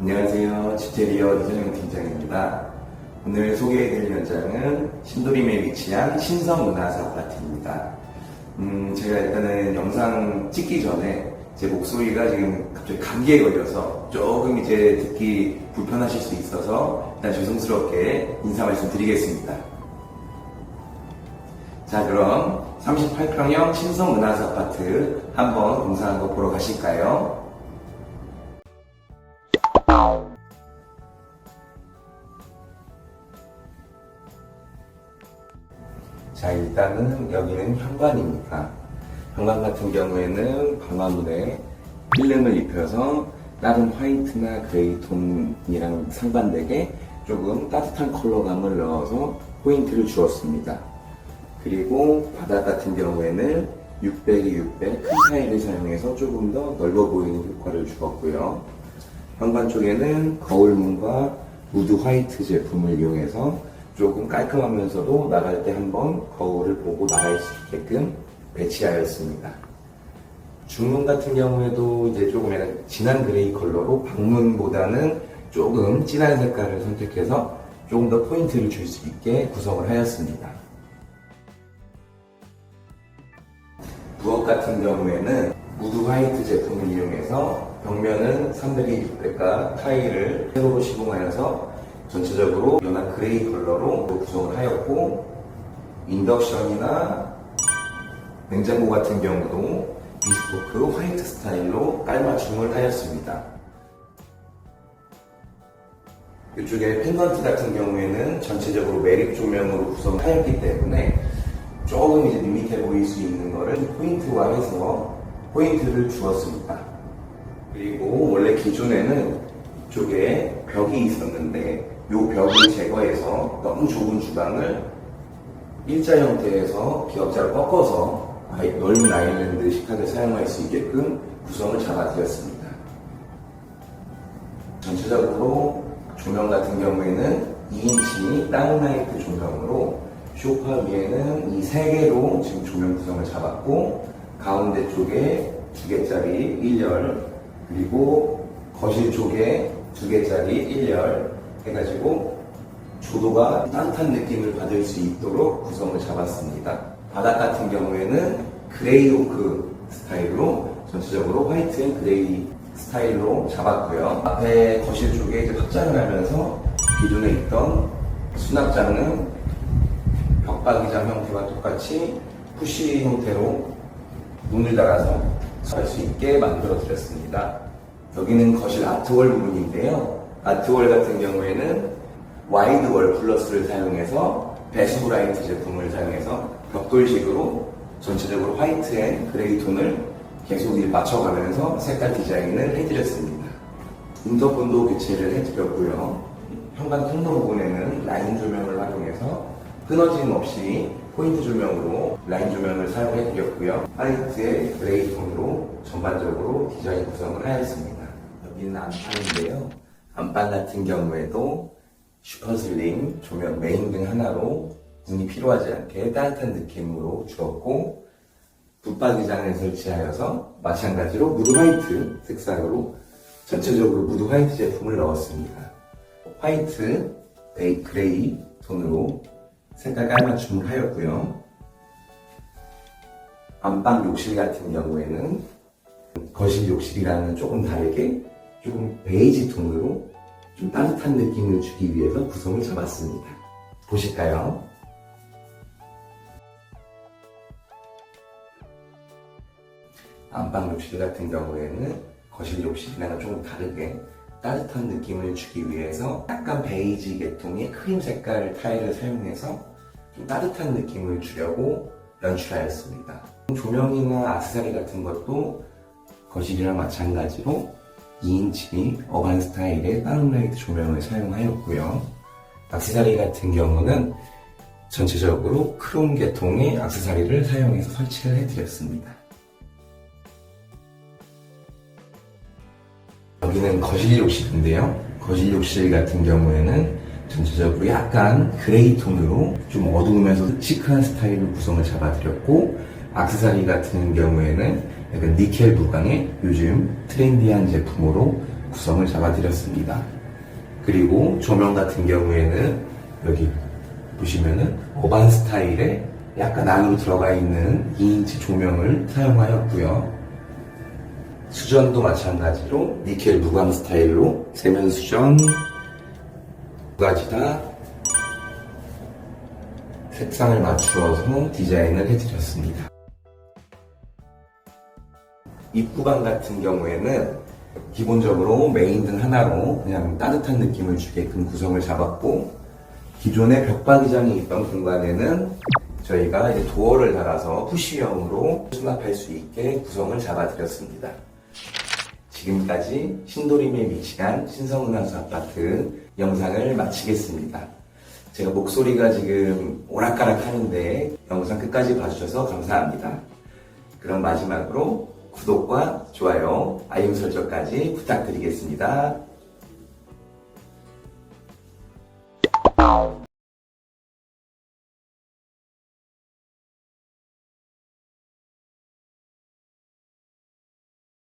안녕하세요. 지테리어 이정영 팀장입니다. 오늘 소개해드릴 현장은 신도림에 위치한 신성문화사 아파트입니다. 음, 제가 일단은 영상 찍기 전에 제 목소리가 지금 갑자기 감기에 걸려서 조금 이제 듣기 불편하실 수 있어서 일단 죄송스럽게 인사 말씀 드리겠습니다. 자, 그럼 38평형 신성문화사 아파트 한번 공사한 거 보러 가실까요? 자, 일단은 여기는 현관입니다. 현관 같은 경우에는 방화문에 필름을 입혀서 다른 화이트나 그레이 톤이랑 상반되게 조금 따뜻한 컬러감을 넣어서 포인트를 주었습니다. 그리고 바닥 같은 경우에는 600에 600 큰 타일을 사용해서 조금 더 넓어 보이는 효과를 주었고요. 현관 쪽에는 거울문과 무드 화이트 제품을 이용해서 조금 깔끔하면서도 나갈 때 한번 거울을 보고 나갈 수 있게끔 배치하였습니다. 중문 같은 경우에도 이제 조금 약간 진한 그레이 컬러로 방문보다는 조금 진한 색깔을 선택해서 조금 더 포인트를 줄 수 있게 구성을 하였습니다. 부엌 같은 경우에는 무드 화이트 제품을 이용해서 벽면은 300에 600가 타일을 세로로 시공하여서 전체적으로 연한 그레이 컬러로 구성을 하였고 인덕션이나 냉장고 같은 경우도 비스포크 화이트 스타일로 깔맞춤을 하였습니다. 이쪽에 펜던트 같은 경우에는 전체적으로 매립 조명으로 구성을 하였기 때문에 조금 이제 밋밋해 보일 수 있는 거를 포인트화 해서 포인트를 주었습니다. 그리고 원래 기존에는 이쪽에 벽이 있었는데 이 벽을 제거해서 너무 좁은 주방을 일자 형태에서 기역자로 꺾어서 넓은 아일랜드 식탁을 사용할 수 있게끔 구성을 잡아드렸습니다. 전체적으로 조명 같은 경우에는 2인치 다운라이트 조명으로 쇼파 위에는 이 세 개로 지금 조명 구성을 잡았고 가운데 쪽에 두 개짜리 1열 그리고 거실 쪽에 두 개짜리 1열 해가지고 조도가 따뜻한 느낌을 받을 수 있도록 구성을 잡았습니다. 바닥 같은 경우에는 그레이 오크 스타일로 전체적으로 화이트 앤 그레이 스타일로 잡았고요. 앞에 거실 쪽에 이제 확장을 하면서 기존에 있던 수납장은 벽박이장 형태와 똑같이 푸시 형태로 문을 달아서 할수 있게 만들어 드렸습니다. 여기는 거실 아트월 부분인데요. 아트월 같은 경우에는 와이드월 플러스를 사용해서 베스브라이트 제품을 사용해서 벽돌식으로 전체적으로 화이트 앤 그레이 톤을 계속 일 맞춰가면서 색깔 디자인을 해드렸습니다. 인터폰도 교체를 해드렸고요. 현관 통로 부분에는 라인 조명을 활용해서 끊어짐 없이 포인트 조명으로 라인 조명을 사용해 드렸고요. 화이트의 그레이 톤으로 전반적으로 디자인 구성을 하였습니다. 여기는 안방인데요. 안방 같은 경우에도 슈퍼슬림 조명 메인 등 하나로 문이 필요하지 않게 따뜻한 느낌으로 주었고 붙박이장을 설치하여서 마찬가지로 무드 화이트 색상으로 전체적으로 무드 화이트 제품을 넣었습니다. 화이트, 베이 그레이 톤으로 색깔 깔맞춤을 하였고요. 안방 욕실 같은 경우에는 거실 욕실이랑은 조금 다르게 조금 베이지 톤으로 좀 따뜻한 느낌을 주기 위해서 구성을 잡았습니다. 보실까요? 안방 욕실 같은 경우에는 거실 욕실이랑은 조금 다르게 따뜻한 느낌을 주기 위해서 약간 베이지 계통의 크림 색깔 타일을 사용해서 좀 따뜻한 느낌을 주려고 연출하였습니다. 조명이나 악세사리 같은 것도 거실이랑 마찬가지로 2인치 어반 스타일의 다운라이트 조명을 사용하였고요. 악세사리 같은 경우는 전체적으로 크롬 계통의 악세사리를 사용해서 설치를 해드렸습니다. 여기는 거실 욕실인데요. 거실 욕실 같은 경우에는 전체적으로 약간 그레이 톤으로 좀 어두우면서 시크한 스타일로 구성을 잡아드렸고 악세사리 같은 경우에는 약간 니켈 부강의 요즘 트렌디한 제품으로 구성을 잡아드렸습니다. 그리고 조명 같은 경우에는 여기 보시면은 어반 스타일의 약간 안으로 들어가 있는 2인치 조명을 사용하였고요. 수전도 마찬가지로 니켈 무광 스타일로 세면 수전 두 가지 다 색상을 맞추어서 디자인을 해드렸습니다. 입구방 같은 경우에는 기본적으로 메인 등 하나로 그냥 따뜻한 느낌을 주게끔 구성을 잡았고 기존의 벽박이장이 있던 공간에는 저희가 이제 도어를 달아서 푸시형으로 수납할 수 있게 구성을 잡아드렸습니다. 지금까지 신도림에 위치한 신성은하수 아파트 영상을 마치겠습니다. 제가 목소리가 지금 오락가락 하는데 영상 끝까지 봐주셔서 감사합니다. 그럼 마지막으로 구독과 좋아요, 알림 설정까지 부탁드리겠습니다.